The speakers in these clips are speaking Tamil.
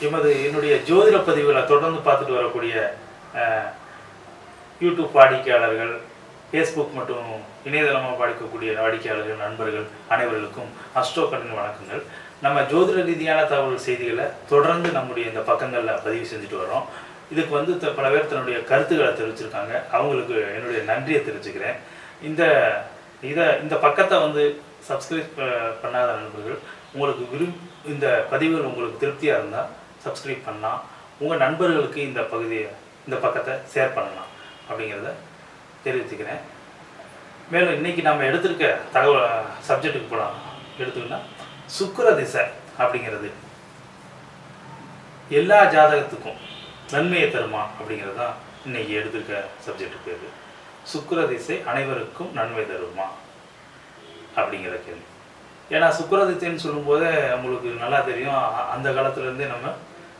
எமது என்னுடைய ஜோதிட பதிவுகளை தொடர்ந்து பார்த்துட்டு வரக்கூடிய யூடியூப் வாடிக்கையாளர்கள் ஃபேஸ்புக் மற்றும் இணையதளமாக படிக்கக்கூடிய வாடிக்கையாளர்கள் நண்பர்கள் அனைவர்களுக்கும் அஸ்ட்ரோ கடன் வணக்கங்கள். நம்ம ஜோதிட ரீதியான தகவல் செய்திகளை தொடர்ந்து நம்முடைய இந்த பக்கங்களில் பதிவு செஞ்சுட்டு வரோம் இதுக்கு வந்து த- பல பேர் தன்னுடைய கருத்துக்களை தெரிவிச்சிருக்காங்க. அவங்களுக்கு என்னுடைய நன்றியை தெரிவிச்சுக்கிறேன். இந்த இதை இந்த பக்கத்தை வந்து சப்ஸ்கிரைப் பண்ணாத நண்பர்கள் உங்களுக்கு விரும் இந்த பதிவுகள் உங்களுக்கு திருப்தியாக இருந்தால் சப்ஸ்கிரைப் பண்ணலாம் உங்கள் நண்பர்களுக்கு இந்த பகுதியை இந்த பக்கத்தை ஷேர் பண்ணலாம் அப்படிங்கிறத தெரிவிச்சுக்கிறேன். மேலும் இன்னைக்கு நம்ம எடுத்திருக்க தகவல் சப்ஜெக்ட்டுக்கு போகலாம் எடுத்துக்கிட்டா சுக்கர திசை அப்படிங்கிறது. எல்லா ஜாதகத்துக்கும் நன்மையை தருமா அப்படிங்கிறது தான் இன்னைக்கு எடுத்திருக்க சப்ஜெக்ட் பேர். சுக்கர திசை அனைவருக்கும் நன்மை தருமா அப்படிங்கிற கேள்வி. ஏன்னா சுக்கிர திசைன்னு சொல்லும்போதே உங்களுக்கு நல்லா தெரியும் அந்த காலத்துலேருந்தே நம்ம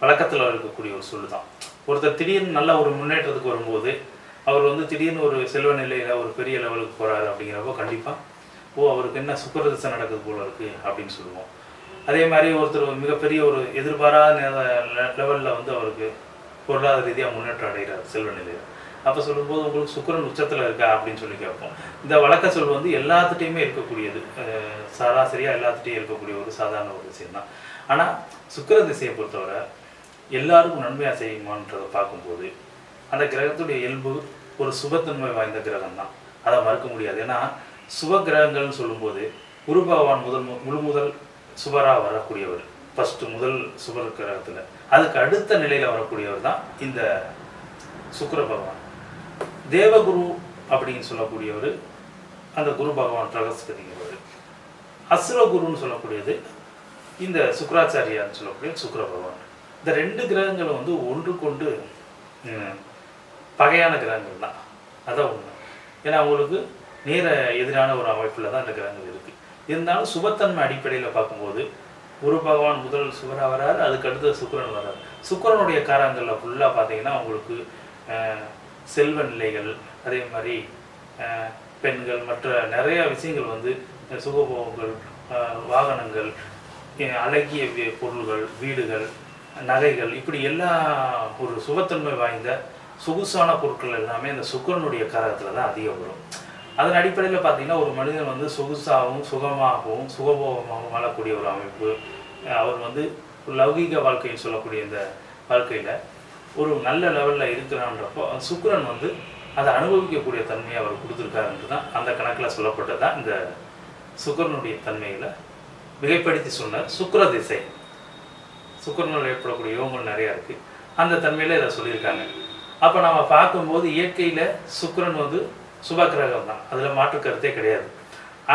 வழக்கத்தில் இருக்கக்கூடிய ஒரு சொல்லு தான் ஒருத்தர் திடீர்னு நல்ல ஒரு முன்னேற்றத்துக்கு வரும்போது அவர் வந்து திடீர்னு ஒரு செல்வ நிலையில் ஒரு பெரிய லெவலுக்கு போகிறாரு அப்படிங்கிறப்போ கண்டிப்பாக ஓ அவருக்கு என்ன சுக்கிர திசை நடக்குது போல இருக்குது அப்படின்னு சொல்லுவோம். அதே மாதிரி ஒருத்தர் மிகப்பெரிய ஒரு எதிர்பாராத லெவலில் வந்து அவருக்கு பொருளாதார ரீதியாக முன்னேற்றம் அடைகிறார் செல்வ நிலையில். அப்போ சொல்லும்போது உங்களுக்கு சுக்கிரன் உச்சத்தில் இருக்கா அப்படின்னு சொல்லி கேட்போம். இந்த வழக்க சொல் வந்து எல்லாத்துட்டையுமே இருக்கக்கூடியது. சராசரியாக எல்லாத்துட்டையும் இருக்கக்கூடிய ஒரு சாதாரண ஒரு விஷயம் தான் ஆனால் சுக்கிர திசையை பொறுத்தவரை எல்லாருக்கும் நன்மையாக செய்யுமான்றதை பார்க்கும்போது அந்த கிரகத்துடைய இயல்பு ஒரு சுபத்தன்மை வாய்ந்த கிரகம் தான் அதை மறுக்க முடியாது. ஏன்னா சுப கிரகங்கள்னு சொல்லும்போது குரு பகவான் முதல் மு- முழு முதல் சுபராக வரக்கூடியவர். ஃபஸ்ட்டு முதல் சுபர் கிரகத்தில். அதுக்கு அடுத்த நிலையில் வரக்கூடியவர் தான் இந்த சுக்கர பகவான். தேவகுரு அப்படின்னு சொல்லக்கூடியவர் அந்த குரு பகவான் பிரகஸ்பதிங்கிறவர். அசுரகுருன்னு சொல்லக்கூடியது இந்த சுக்கராச்சாரியான்னு சொல்லக்கூடிய சுக்கர பகவான். இந்த ரெண்டு கிரகங்களும் வந்து ஒன்று கொண்டு பகையான கிரகங்கள் தான். அதான் உண்மை. ஏன்னா அவங்களுக்கு நேர எதிரான ஒரு அமைப்பில் தான் இந்த கிரகங்கள் இருக்குது இருந்தாலும் சுபத்தன்மை அடிப்படையில் பார்க்கும்போது குரு பகவான் முதல் சுவராக வராரு அதுக்கு அடுத்து சுக்கிரன் வராரு சுக்கிரனுடைய காரங்களில் ஃபுல்லாக பார்த்தீங்கன்னா அவங்களுக்கு செல்வ நிலைகள் அதே மாதிரி பெண்கள் மற்ற நிறைய விஷயங்கள் வந்து சுகபோகங்கள் வாகனங்கள் அழகிய பொருள்கள் வீடுகள் நகைகள் இப்படி எல்லா ஒரு சுகத்தன்மை வாய்ந்த சொகுசான பொருட்கள் எல்லாமே இந்த சுக்கிரனுடைய கரகத்தில் தான் அதிகம் வரும். அதன் அடிப்படையில் பார்த்தீங்கன்னா ஒரு மனிதன் வந்து சொகுசாகவும் சுகமாகவும் சுகபோகமாகவும் வாழக்கூடிய ஒரு அமைப்பு அவர் வந்து ஒரு லௌகீக வாழ்க்கைன்னு சொல்லக்கூடிய இந்த வாழ்க்கையில் ஒரு நல்ல லெவலில் இருக்கிறான்றப்போ அந்த சுக்கிரன் வந்து அதை அனுபவிக்கக்கூடிய தன்மையை அவர் கொடுத்துருக்காருன்றது தான் அந்த கணக்கில் சொல்லப்பட்டதான் இந்த சுக்கரனுடைய தன்மையில் மிகைப்படுத்தி சொன்னார். சுக்கர திசை. சுக்கிரனால் ஏற்படக்கூடிய யோகங்கள் நிறையா இருக்குது அந்த தன்மையில் இதை சொல்லியிருக்காங்க. அப்போ நம்ம பார்க்கும்போது இயற்கையில் சுக்கரன் வந்து சுப கிரகம் தான். அதில் மாற்று கருத்தே கிடையாது.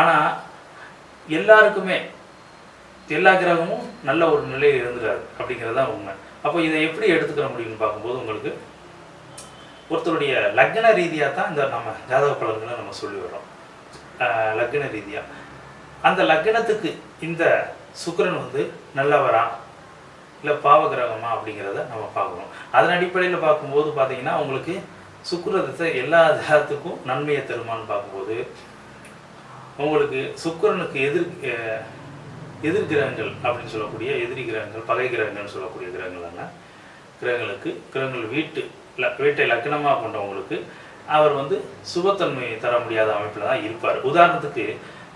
ஆனால் எல்லாருக்குமே எல்லா கிரகமும் நல்ல ஒரு நிலையில் இருந்துறாரு அப்படிங்கிறது தான் உண்மை. அப்போ இதை எப்படி எடுத்துக்கிற முடியும்னு பார்க்கும்போது உங்களுக்கு ஒருத்தருடைய லக்ன ரீதியாக தான் இந்த நம்ம ஜாதக பலன்களை நம்ம சொல்லி வரோம் லக்ன ரீதியாக அந்த லக்னத்துக்கு இந்த சுக்கிரன் வந்து நல்லவரா? இல்லை பாவ கிரகமா அப்படிங்கிறத நம்ம பார்க்குறோம் அதன் அடிப்படையில் பார்க்கும்போது பார்த்தீங்கன்னா உங்களுக்கு சுக்கிர திசை எல்லா ஜாதத்துக்கும் நன்மையை தருமான்னு பார்க்கும்போது உங்களுக்கு சுக்கிரனுக்கு எதிர் எதிர் கிரகங்கள் அப்படின்னு சொல்லக்கூடிய எதிரி கிரகங்கள் பகை கிரகங்கள்னு சொல்லக்கூடிய கிரகங்கள் கிரகங்களுக்கு கிரகங்கள் வீட்டு ல- வீட்டை லக்னமாக கொண்டவங்களுக்கு அவர் வந்து சுபத்தன்மையை தர முடியாத அமைப்பில் தான் இருப்பார். உதாரணத்துக்கு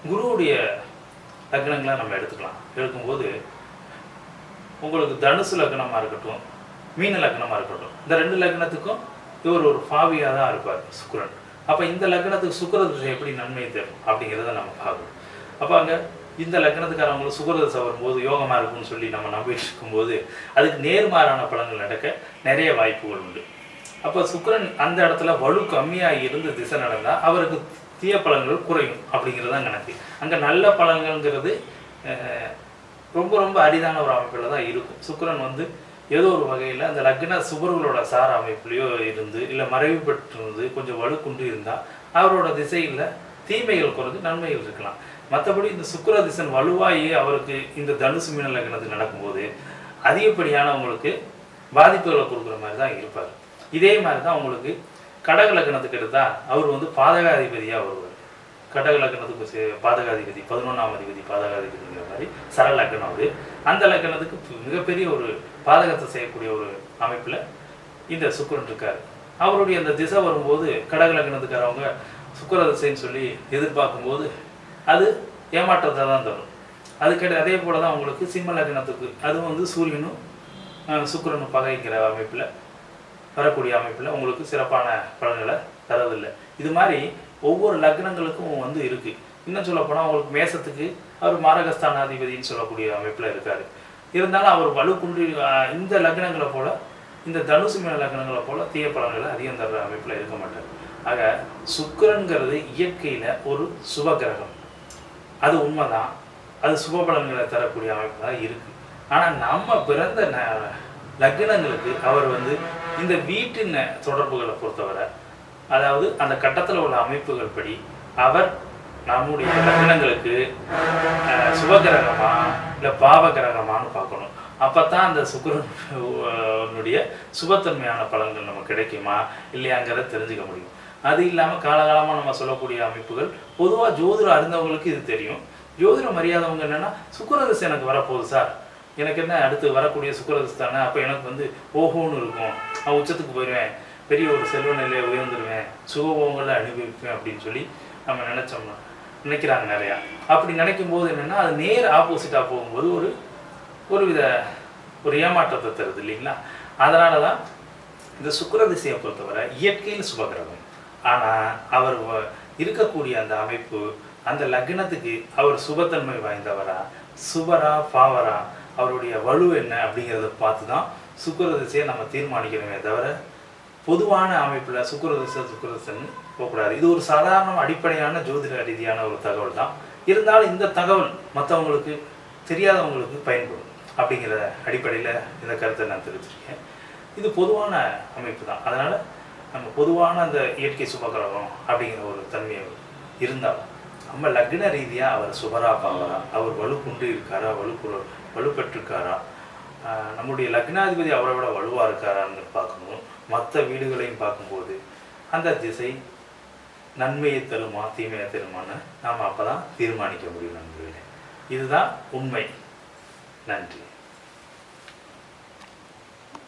குருவுடைய லக்னங்களை நம்ம எடுத்துக்கலாம். எடுக்கும்போது உங்களுக்கு தனுசு லக்னமாக இருக்கட்டும் மீன லக்னமாக இருக்கட்டும் இந்த ரெண்டு லக்னத்துக்கும் இவர் ஒரு பாவியாக தான் இருப்பார் சுக்கரன். அப்போ இந்த லக்னத்துக்கு சுக்கிர எப்படி நன்மை தரும் அப்படிங்கிறத நம்ம பார்க்கணும். அப்போ அங்கே இந்த லக்னத்துக்காரவங்களுக்கு சுக்கிர வரும்போது யோகமாக இருக்கும்னு சொல்லி நம்ம நம்பிட்டு இருக்கும்போது அதுக்கு நேர்மாறான பலன்கள் நடக்க நிறைய வாய்ப்புகள் உண்டு. அப்போ சுக்கரன் அந்த இடத்துல வலு கம்மியாக இருந்து திசை நடந்தால் அவருக்கு தீய பலன்கள் குறையும் அப்படிங்கிறது தான் கணக்கு. அங்கே நல்ல பலன்கள்ங்கிறது ரொம்ப ரொம்ப அரிதான ஒரு அமைப்பில் தான் இருக்கும். சுக்கிரன் வந்து ஏதோ ஒரு வகையில் அந்த லக்ன சுவர்களோட சார அமைப்புலையோ இருந்து இல்லை மறைவு பெற்றிருந்து கொஞ்சம் வலுக்குண்டு இருந்தால் அவரோட திசையில் தீமைகள் குறைஞ்சு நன்மைகள் இருக்கலாம். மற்றபடி இந்த சுக்கர திசன் வலுவாகி அவருக்கு இந்த தனுசு மீன லக்னத்துக்கு நடக்கும்போது அதிகப்படியானவங்களுக்கு பாதிப்புகளை கொடுக்குற மாதிரி தான் இருப்பார். இதே மாதிரி தான் அவங்களுக்கு கடக லக்னத்துக்கு எடுத்தால் அவர் வந்து பாதகாதிபதியாக வருவார். கடக லக்னத்துக்கு பாதகாதிபதி பதினொன்றாம் அதிபதி பாதகாதிபதிங்கிற மாதிரி சர லக்னம் அது. அந்த லக்னத்துக்கு மிகப்பெரிய ஒரு பாதகத்தை செய்யக்கூடிய ஒரு அமைப்பில் இந்த சுக்கரன் இருக்கார். அவருடைய அந்த திசை வரும்போது கடக லக்னத்துக்காரவங்க சுக்கிர திசைன்னு சொல்லி எதிர்பார்க்கும்போது அது ஏமாற்றத்தை தான் தரும். அதுக்கிட்ட அதே போல தான் உங்களுக்கு சிம்ம லக்னத்துக்கு அதுவும் வந்து சூரியனும் சுக்கரனும் பகைக்கிற பகைங்கிற அமைப்பில் வரக்கூடிய அமைப்பில் உங்களுக்கு சிறப்பான பலன்களை தரதில்லை. இது மாதிரி ஒவ்வொரு லக்னங்களுக்கும் வந்து இருக்கு. இன்னும் சொல்ல போனால் உங்களுக்கு மேசத்துக்கு அவர் மாரகஸ்தானாதிபதினு சொல்லக்கூடிய அமைப்பில் இருக்கார். இருந்தாலும் அவர் வலு குன்றி இந்த லக்னங்களை போல் இந்த தனுசு மீன லக்னங்களை போல் தீய பலன்களை அதிகம் தர்ற அமைப்பில் இருக்க மாட்டார். ஆக சுக்கிரன்கிறது இயற்கையில் ஒரு சுப கிரகம். அது உண்மைதான். அது சுப பலன்களை தரக்கூடிய அமைப்பு தான் இருக்குது ஆனால் நம்ம பிறந்த ந- லக்னங்களுக்கு அவர் வந்து இந்த வீட்டின் தொடர்புகளை பொறுத்தவரை அதாவது அந்த கட்டத்தில் உள்ள அமைப்புகள் படி அவர் நம்முடைய லக்னங்களுக்கு சுபகிரகமா இல்லை பாவகிரகமான்னு பார்க்கணும். அப்போ தான் அந்த சுக்கரனுடைய சுபத்தன்மையான பலன்கள் நமக்கு கிடைக்குமா இல்லையாங்கிறத தெரிஞ்சுக்க முடியும். அது இல்லாமல் காலகாலமாக நம்ம சொல்லக்கூடிய அமைப்புகள் பொதுவாக ஜோதிடம் அறிந்தவங்களுக்கு இது தெரியும். ஜோதிடம் அறியாதவங்க என்னென்னா சுக்கரதிசை எனக்கு வரப்போகுது சார். எனக்கு என்ன அடுத்து வரக்கூடிய சுக்கரதிசை தானே அப்போ எனக்கு வந்து ஓஹோன்னு இருக்கும். நான் உச்சத்துக்கு போயிடுவேன் பெரிய ஒரு செல்வ நிலையை உயர்ந்துருவேன் சுகபோகங்களை அனுபவிப்பேன் அப்படின்னு சொல்லி நம்ம நினைச்சோம்னா நினைக்கிறாங்க நிறையா. அப்படி நினைக்கும் போது என்னென்னா அது நேர் ஆப்போசிட்டாக போகும்போது ஒரு ஒரு வித ஒரு ஏமாற்றத்தை தருது இல்லைங்களா? அதனால தான் இந்த சுக்கர திசையை பொறுத்தவரை இயற்கையில் சுபகிரகம். ஆனால் அவர் இருக்கக்கூடிய அந்த அமைப்பு அந்த லக்னத்துக்கு அவர் சுபத்தன்மை வாய்ந்தவரா? சுபரா பாவரா? அவருடைய வலு என்ன அப்படிங்கிறத பார்த்து தான் சுக்கர திசையை நம்ம தீர்மானிக்கணுமே தவிர பொதுவான அமைப்பில் சுக்கிரதசை சுக்கிரதசன்னு போகக்கூடாது. இது ஒரு சாதாரண அடிப்படையான ஜோதிட ரீதியான ஒரு தகவல் தான். இருந்தாலும் இந்த தகவல் மற்றவங்களுக்கு தெரியாதவங்களுக்கு பயன்படும் அப்படிங்கிற அடிப்படையில் இந்த கருத்தை நான் தெரிவிச்சிருக்கேன். இது பொதுவான அமைப்பு தான். அதனால் நம்ம பொதுவான அந்த இயற்கை சுபகிரகம் அப்படிங்கிற ஒரு தன்மை இருந்தாலும் நம்ம லக்ன ரீதியாக அவர் சுபரா பாவரா அவர் வலு கொண்டு இருக்காரா வலு வலுப்பெற்றிருக்காரா? நம்முடைய லக்னாதிபதி அவரை விட வலுவாக இருக்காரான்னு பார்க்கணும் மற்ற வீடுகளையும் பார்க்கும்போது அந்த திசை நன்மையை தருமா தீமையை தருமான்னு நாம் அப்போ தான் தீர்மானிக்க முடியும் நண்பர்களே. இதுதான் உண்மை. நன்றி.